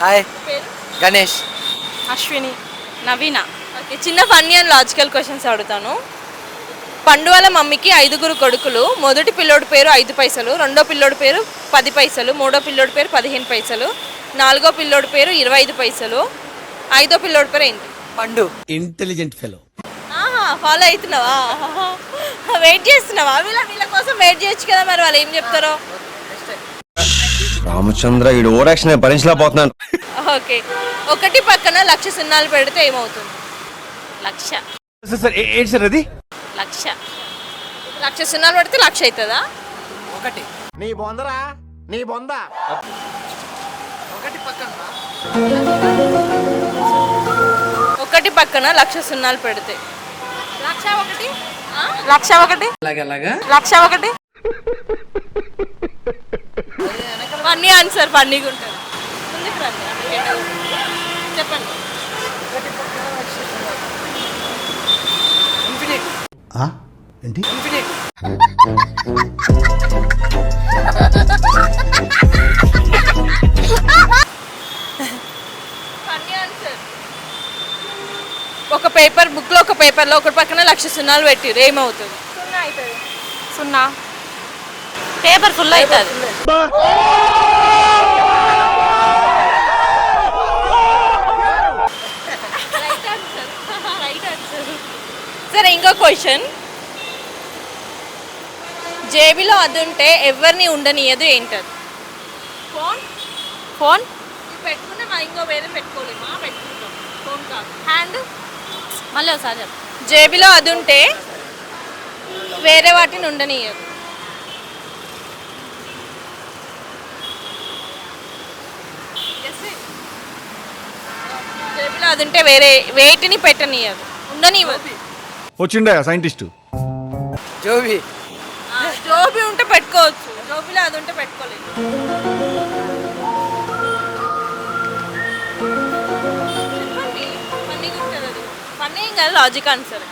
Hi. పేరు? Ganesh. Ashwini. Naveena. Okay చిన్న funny and logical questions అడుగుతాను. పండు వాళ్ళ మమ్మీకి ఐదుగురు కొడుకులు. మొదటి పిల్లోడి పేరు ఐదు పైసలు. రెండో పిల్లోడి పేరు పది పైసలు. మూడో పిల్లోడి పేరు పదిహేను పైసలు. నాలుగో పిల్లోడి పేరు ఇరవై ఐదు పైసలు. ఐదో పిల్లోడి పేరు ఏంటి? పండు. ఇంటెలిజెంట్ ఫెలో ఫాలో అవుతున్నావా? వెయిట్ చేస్తున్నావా? వీళ్ళ వీళ్ళ కోసం వెయిట్ చేయొచ్చు కదా మరి వాళ్ళు ఏం చెప్తారో? రామచంద్ర ఈ ఓరాక్షన్ భరించలేకపోతున్నాను. ఓకే. ఒకటి పక్కన లక్ష సున్నాలు పెడితే ఏమవుతుంది? లక్ష. సార్ ఏంటి సార్ అది? లక్ష. లక్ష సున్నాలు పెడితే లక్ష అవుతుందా? ఒకటి. నీ బొందరా? నీ బొంద? ఒకటి పక్కన. ఒకటి పక్కన లక్ష సున్నాలు పెడితే. లక్ష ఒకటి? ఆ? లక్ష ఒకటి? అలాగే. లక్ష ఒకటి? ఫన్నీ ఆన్సర్ ఫన్నీగా ఉంటుంది. ముందుకు రండి. అందుకే. చెప్పండి ఏంటి? ఒక పేపర్ బుక్లో ఒక పేపర్లో ఒకటి పక్కన లక్ష సున్నాలు పెట్టిరు. ఏమవుతుంది? సున్నా అవుతుంది. సున్నా. పేపర్ ఫుల్ అవుతుంది. సరే ఇంకో క్వశ్చన్. జేబులో అది ఉంటే ఎవరిని ఉండనియదు ఏంటది? ఫోన్. ఫోన్? పెట్టుకుంటే మా ఇంకో వేరే పెట్టుకోలేమా? పెట్టుకుంటాం. ఫోన్ కాదు. హ్యాండ్? మళ్ళీ ఒకసారి చెప్పు. జేబులో అది ఉంటే వేరే వాటిని ఉండనియదు. జేబులో అది ఉంటే వేరే వేటిని పెట్టనియదు. ఉండనివ్వదు వచ్చిండే సైంటిస్ట్? జోబి. జోబి ఉంటే పెట్టుకోవచ్చు. జోబిలో అది ఉంటే పెట్టుకోలేదు. ఫన్నీ కాదు లాజిక్ ఆన్సర్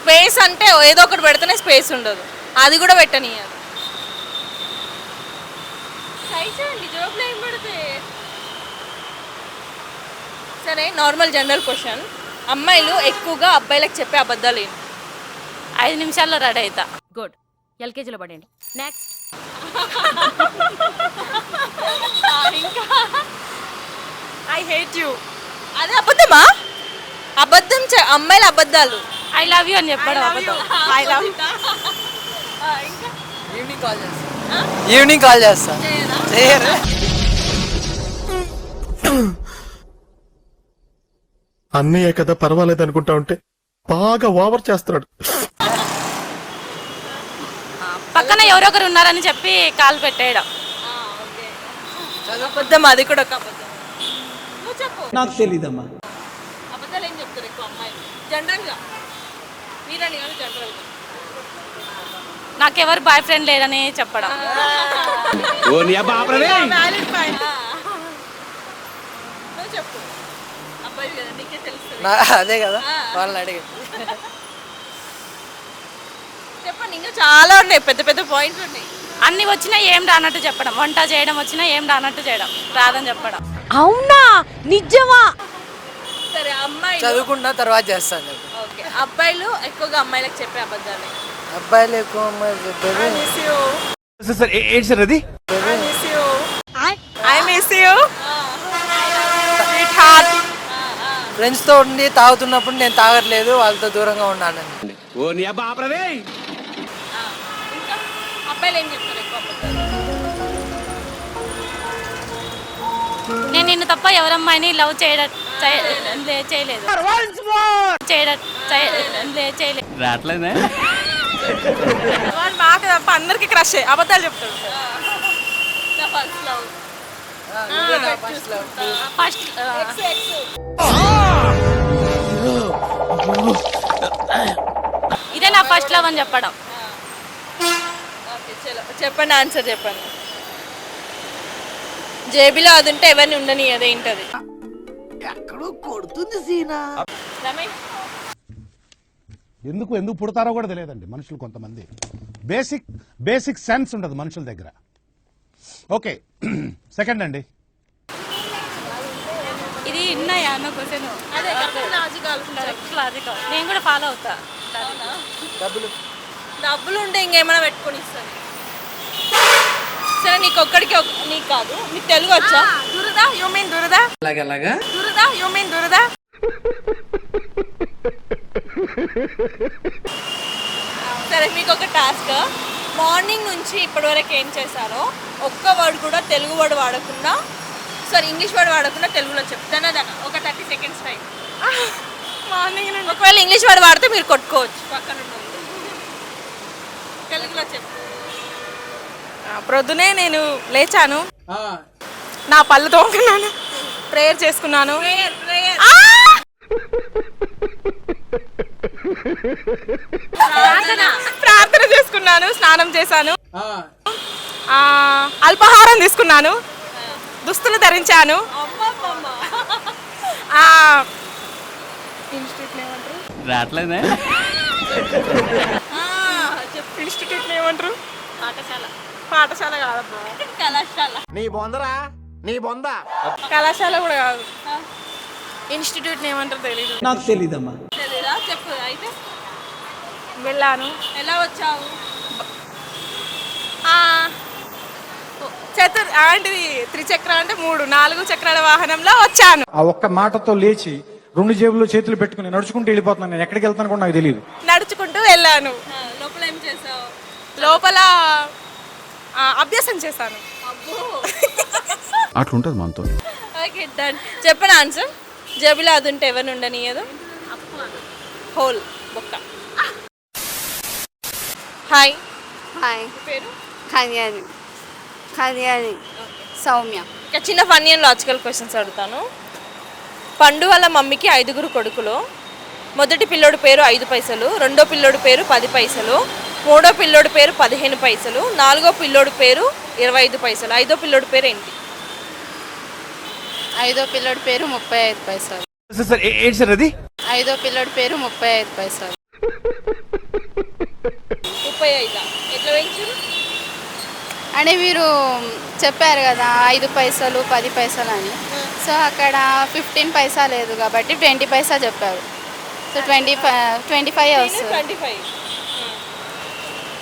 స్పేస్ అంటే ఏదో ఒకటి పెడితేనే స్పేస్ ఉండదు. అది కూడా పెట్టనియదు ట్రై చేయండి జోబులో ఏం పెడితే. సరే నార్మల్ జనరల్ క్వశ్చన్ అమ్మాయిలు ఎక్కువగా అబ్బాయిలకు చెప్పే అబద్ధాలు ఏంటి? ఐదు నిమిషాల్లో రెడీ అవుతా గుడ్. ఎల్కేజీలో పడండి నెక్స్ట్ ఇంకా? ఐ హేట్ యూ అదే అబద్ధమా? అబద్ధం చె- అమ్మాయిల అబద్ధాలు. ఐ లవ్ యూ అని చెప్పాడు అబద్ధం. ఐ లవ్ ఇంకా? ఈవినింగ్ కాల్ చేస్తా. ఈవినింగ్ కాల్ చేస్తా. చేయరు? అన్నయ్య కదా పర్వాలేదు అనుకుంటా ఉంటే బాగా ఓవర్ చేస్తున్నాడు. పక్కన ఎవరొకరు ఉన్నారని చెప్పి కాల్ పెట్టేయడం. అబద్ధం అది కూడా ఒక అబద్ధం. నాకు తెలీదమ్మా. అబద్ధాలు ఏం చెప్తారు ఎక్కువ అమ్మాయిలు? జనరల్గా మీరని కాదు జనరల్గా నాకెవరు బాయ్ ఫ్రెండ్ లేరని చెప్పడం. అదే కదా వాళ్ళని అడిగి. చెప్పండి ఇంకా చాలా ఉన్నాయి పెద్ద పెద్ద పాయింట్లు ఉన్నాయి. అన్ని వచ్చినా ఏం రానట్టు చెప్పడం. వంట చేయడం వచ్చినా ఏం రానట్టు చేయడం. రాదని చెప్పడం. సరే అమ్మాయిలు చదువుకున్న తర్వాత చేస్తాను. అబ్బాయిలు ఎక్కువగా అమ్మాయిలకు చెప్పే అబద్ధాలు. అబ్బాయిలు ఎక్కువ అమ్మాయిలు చెప్పేది సార్ ఏంటి సార్ అది I miss you sweetheart ఫ్రెండ్స్తో ఉండి తాగుతున్నప్పుడు నేను తాగట్లేదు వాళ్ళతో దూరంగా అబ్బాయిలు ఏం చెప్తారు అబద్ధాలు నేను నిన్ను తప్ప ఎవరమ్మాయిని లవ్ చేయడం చేయలేదు. చేయడం చేయలేదు. వాడు మాకు తప్ప అందరికి క్రష్ అబద్ధాలు చెప్తాడు. నా ఫస్ట్ లవ్ ఫస్ట్ ఇదే నా ఫస్ట్ లవ్ అని చెప్పడం. చెప్పండి ఆన్సర్ చెప్పండి. జేబీలో అది ఉంటే ఎవరిని ఉండని అదేంటది ఎక్కడో కొడుతుంది సీనా. రమేష్? ఎందుకు ఎందుకు పుడతారో కూడా తెలియదండి మనుషులు కొంతమంది. బేసిక్ బేసిక్ సెన్స్ ఉండదు మనుషుల దగ్గర. ఓకే సెకండ్ అండి. ఇది ఉన్నాయా అన్న క్వశ్చన్. అదే లాజిక్ లాజికల్ నేను కూడా ఫాలో అవుతా. డబ్బులు డబ్బులు. ఉంటే ఇంకేమైనా పెట్టుకొని ఇస్తాను. సరే నీకు ఒక్కడికి ఒక- నీకు కాదు నీకు తెలుగు వచ్చా దురదా యూ మీన్ దురదా? అలాగలాగా దురదా యూ మీన్ దురదా? సరే మీకు ఒక టాస్క్ మార్నింగ్ నుంచి ఇప్పటి వరకు ఏం చేశారో ఒక్క వర్డ్ కూడా తెలుగు వర్డ్ వాడకుండా సారీ ఇంగ్లీష్ వర్డ్ వాడకుండా తెలుగులో చెప్తానా దానా ఒక థర్టీ సెకండ్స్ టైం మార్నింగ్ నుండి. ఒకవేళ ఇంగ్లీష్ వర్డ్ వాడితే మీరు కొట్టుకోవచ్చు. పక్కన. తెలుగులో చెప్పు. ప్రొద్దునే నేను లేచాను. నా పళ్ళు తోముకున్నాను. ప్రేయర్ చేసుకున్నాను. ప్రేయర్ ప్రేయర్ ప్రార్థన. చేసుకున్నాను స్నానం చేశాను. ఆ, అల్పాహారం తీసుకున్నాను. దుస్తులు ధరించాను. ఆ, ఇన్స్టిట్యూట్ ఏమంటారు రావట్లేదే? ఇన్స్టిట్యూట్ ఏమంటారు పాఠశాల. పాఠశాల కాదబ్బా. కళాశాల. నీ బొందరా? నీ బొంద? కళాశాల కూడా కాదు. ఇన్స్టిట్యూట్ ఏమంటారు తెలీదు. నాకు తెలీదమ్మా. తెలీదా చెప్పు అయితే. వెళ్ళాను. ఎలా వచ్చావు? ఆ, చతుర్ ఏంటిది త్రిచక్ర అంటే మూడు నాలుగు చక్రాల వాహనంలో వచ్చాను. ఆ ఒక్క మాటతో లేచి రెండు జేబుల్లో చేతులు పెట్టుకుని నడుచుకుంటూ వెళ్ళిపోతున్నాను నేను. ఎక్కడికి వెళ్తాను కూడా నాకు తెలియదు నడుచుకుంటూ వెళ్ళాను. లోపల ఏం చేసావు లోపల ఆ, అభ్యాసం చేశాను. అబ్బో. అట్లుంటది మనతో. Okay done. చెప్పను ఆన్సర్ జబిలో అది ఉంటే ఎవరిని ఉండనియదు? హోల్ బొక్క. హాయ్. హాయ్. పేరు? కళ్యాణి. కళ్యాణి. సౌమ్య. ఇక చిన్న ఫన్నీ అండ్ లాజికల్ క్వశ్చన్స్ అడుగుతాను. పండు వాళ్ళ మమ్మీకి ఐదుగురు కొడుకులు. మొదటి పిల్లోడి పేరు ఐదు పైసలు రెండో పిల్లోడి పేరు పది పైసలు మూడో పిల్లోడి పేరు పదిహేను పైసలు నాలుగో పిల్లోడి పేరు ఇరవై ఐదు పైసలు ఐదో పిల్లోడి పేరు ఏంటి? ఐదో పిల్లడి పేరు ముప్పై ఐదు పైసలు. సార్ సార్ ఏ- ఏంటి సార్ అది? ఐదో పిల్లడి పేరు ముప్పై ఐదు పైసలు. ముప్పై ఐదా? ఎట్లా పెంచారు అంటే మీరు చెప్పారు కదా ఐదు పైసలు పది పైసలు అని. సో అక్కడ ఫిఫ్టీన్ పైసా లేదు కాబట్టి ట్వంటీ పైసా చెప్పారు. So twenty five twenty five వస్తుంది. Twenty five.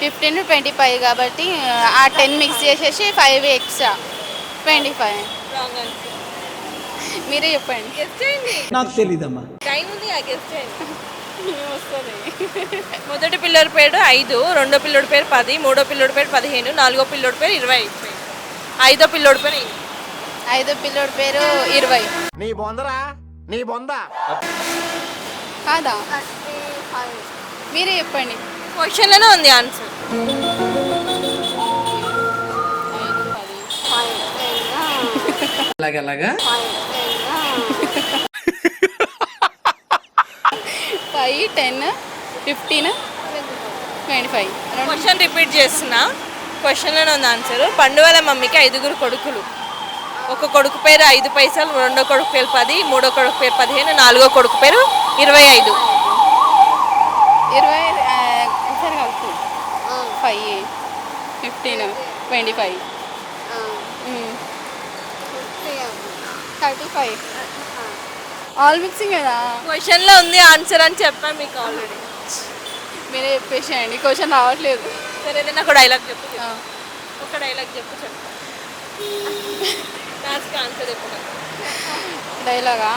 Fifteen twenty five కాబట్టి ఆ టెన్ మిక్స్ చేసేసి ఫైవ్ ఎక్స్ట్రా. Twenty five. మీరే చెప్పండి గెస్ట్ చేయండి నాకు తెలీదమ్మా టైం ఉంది ఆ గెస్ట్ చేయండి మొదటి పిల్లోడి పేరు ఐదు రెండో పిల్లోడి పేరు పది మూడో పిల్లోడి పేరు పదిహేను నాలుగో పిల్లోడి పేరు ఇరవై ఐదు పిల్లోడి పేరు? ఐదో పిల్లోడి పేరు ఇరవై నీ బొందరా నీ బొంద కాదా మీరే చెప్పండి క్వశ్చన్లోనే ఉంది answer అలాగలాగా five ten fifteen twenty five question repeat చేస్తున్నా క్వశ్చన్లోనే ఉంది ఆన్సర్ పండు వాళ్ళ మమ్మీకి ఐదుగురు కొడుకులు. ఒక కొడుకు పేరు ఐదు పైసలు రెండో కొడుకు పేరు పది మూడో కొడుకు పేరు పదిహేను నాలుగో కొడుకు పేరు ఇరవై ఐదు. ఇరవై five fifteen twenty five thirty five all mixing కదా? క్వశ్చన్లో ఉంది ఆన్సర్ అని చెప్పాను మీకు ఆల్రెడీ మీరే చెప్పేసేయండి. క్వశ్చన్ రావట్లేదు. సరే ఏదైనా ఒక డైలాగ్ చెప్పు. ఒక డైలాగ్ చెప్పు చెప్పు. ఆన్సర్ చెప్పు. డైలాగా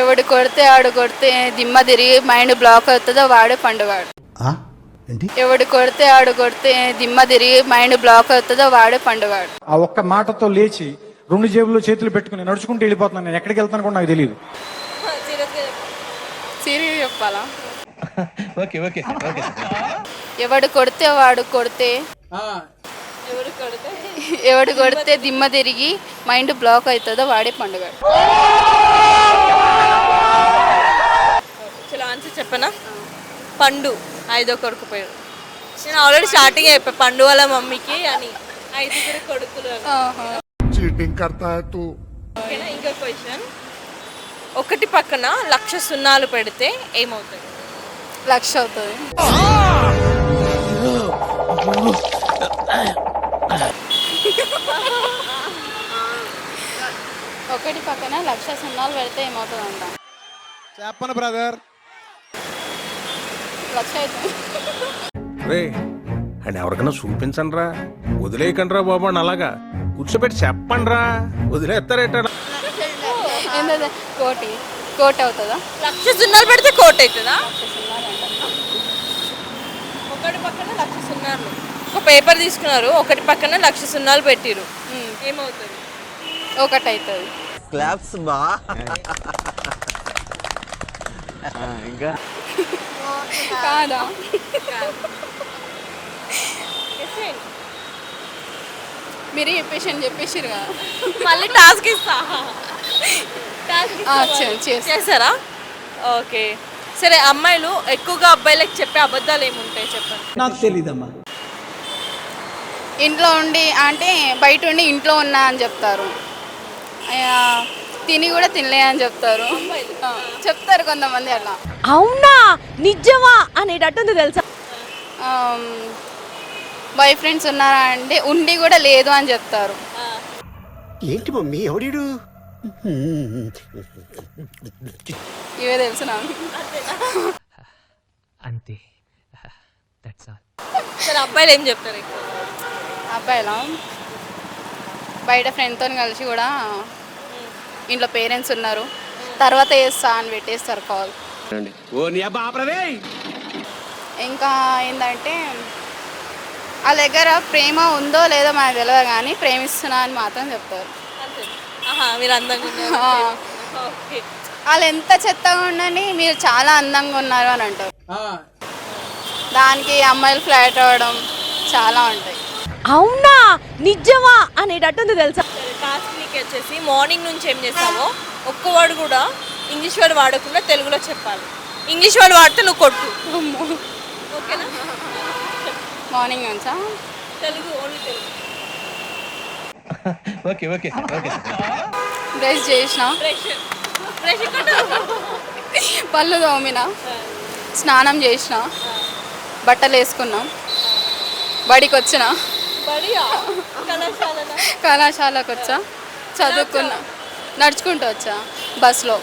ఎవడు కొడితే ఆడు కొడితే దిమ్మ తిరిగి మైండ్ బ్లాక్ అవుతుందో వాడే పండుగాడు ఏంటి? ఎవడు కొడితే ఆడు కొడితే దిమ్మ తిరిగి మైండ్ బ్లాక్ అవుతుందో వాడే పండుగాడు ఆ ఒక్క మాటతో లేచి రెండు జేబుల్లో చేతులు పెట్టుకుని నడుచుకుంటూ వెళ్ళిపోతున్నాను నేను. ఎక్కడికి వెళ్తాను కూడా నాకు తెలియదు సీరియస్ చెప్పాలా? Okay okay okay. ఎవడు కొడితే వాడు కొడితే. ఎవరు కొడితే? ఎవడు కొడితే దిమ్మ తిరిగి మైండ్ బ్లాక్ అవుతుందో వాడే పండుగాడు చలో ఆన్సర్ చెప్పనా? పండు. ఐదో కొడుకు పేరు నేను ఆల్రెడీ స్టార్టింగ్ చెప్పా పండు వాళ్ళ మమ్మీకి అని. ఐదుగురు కొడుకులు అని. చీటింగ్ కర్తా తూ ఓకేనా ఇంకో క్వశ్చన్ ఒకటి పక్కన లక్ష సున్నాలు పెడితే ఏమవుతుంది? లక్ష అవుతుంది. ఒకటి పక్కన లక్ష సున్నాలు పెడితే ఏమవుతుందంట? చెప్పను బ్రదర్ లక్ష అవుతుంది. రే అండ్ ఎవరికైనా చూపించండి రా వదిలేయకండి రా బాబు అని అలాగా. కూర్చోబెట్టి చెప్పండి రా వదిలేస్తారేట కోటి. కోటి అవుతుందా? లక్ష సున్నాలు పెడితే కోట్ అవుతుందా? ఒకటి పక్కన లక్ష సున్నాలు. ఒక పేపర్ తీసుకున్నారు ఒకటి పక్కన లక్ష సున్నాలు పెట్టిరు. ఏమవుతుంది? ఒకటి అవుతుంది క్లాప్స్ బా కాదా? మీరు చెప్పేసి చెప్పేసారు కదా. మళ్ళీ టాస్క్ ఇస్తా. టాస్క్ చే- చేస్తా. ఓకే. సరే అమ్మాయిలు ఎక్కువగా అబ్బాయిలకు చెప్పే అబద్ధాలు ఏముంటాయి చెప్పండి? నాకు తెలీదమ్మా. ఇంట్లో ఉండి అంటే బయట ఉండి ఇంట్లో ఉన్నా అని చెప్తారు. ఆ, తిని కూడా తినలే అని చెప్తారు. ఆ, చెప్తారు కొంతమంది అట్లా అవునా? నిజమా? అనేటట్టుంది తెలుసా? బాయ్ ఫ్రెండ్స్ ఉన్నారా అంటే ఉండి కూడా లేదు అని చెప్తారు. ఏంటి మమ్మీ ఎవడీడు? ఇవే తెలుసు నాకు. అంతే. దట్స్ ఆల్ సరే అబ్బాయిలు ఏం చెప్తారు అబ్బాయిలా? బయట ఫ్రెండ్తో కలిసి కూడా ఇంట్లో పేరెంట్స్ ఉన్నారు. తర్వాత చేస్తా అని పెట్టేస్తారు కాల్ ఇంకా ఏంటంటే వాళ్ళ దగ్గర ప్రేమ ఉందో లేదో మనకు తెలియదు కానీ ప్రేమిస్తున్నా అని మాత్రం చెప్తారు. మీరు అందంగా. ఓకే. వాళ్ళు ఎంత చెత్తగా ఉండని మీరు చాలా అందంగా ఉన్నారు అని అంటారు. దానికి అమ్మాయిలు ఫ్లాట్ అవ్వడం చాలా ఉంటాయి. అవునా? నిజమా? అనేటట్టుంది తెలుసా? టాస్క్ నీకు వచ్చేసి మార్నింగ్ నుంచి ఏం చేస్తావో ఒక్క వర్డ్ కూడా ఇంగ్లీష్ వర్డ్ వాడకుండా తెలుగులో చెప్పాలి. ఇంగ్లీష్ వర్డ్ వాడితే నువ్వు కొట్టు. ఓకేనా? మార్నింగ్ నుంచా? Telugu only Telugu. Okay okay okay. Brush చేసిన? పళ్ళు తోమిన? స్నానం చేసిన? బట్టలు వేసుకున్నాం? బడికి వచ్చిన? కళాశాలకు వచ్చా? చదువుకున్నా? నడుచుకుంటూ వచ్చా? బస్లో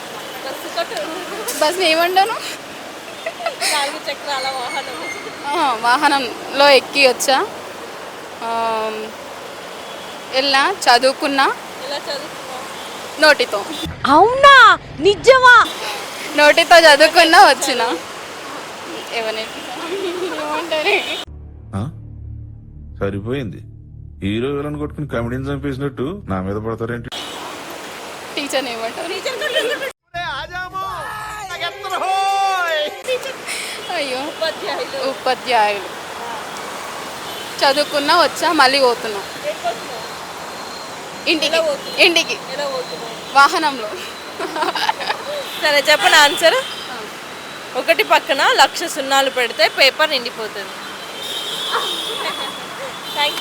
బస్ని ఏమంటాను? నాలుగు చక్రాల వాహనం. ఆ, వాహనంలో ఎక్కి వచ్చా? ఆ, వెళ్ళినా చదువుకున్నా? నోటితో. అవునా? నిజమా? నోటితో చదువుకున్నా వచ్చిన. ఎవరి సరిపోయింది. హీరో విలన్ కొట్టుకుని కమెడీని చంపేసినట్టు నా మీద పడతారేంటి? టీచర్ ఏమంటారు? అయ్యో ఉపాధ్యాయులు. చదువుకున్నా వచ్చా మళ్ళీ పోతున్నా. ఇంటికి? ఇంటికి. వాహనంలో. సరే చెప్పండి ఆన్సర్. ఒకటి పక్కన లక్ష సున్నాలు పెడితే పేపర్ నిండిపోతుంది. థ్యాంక్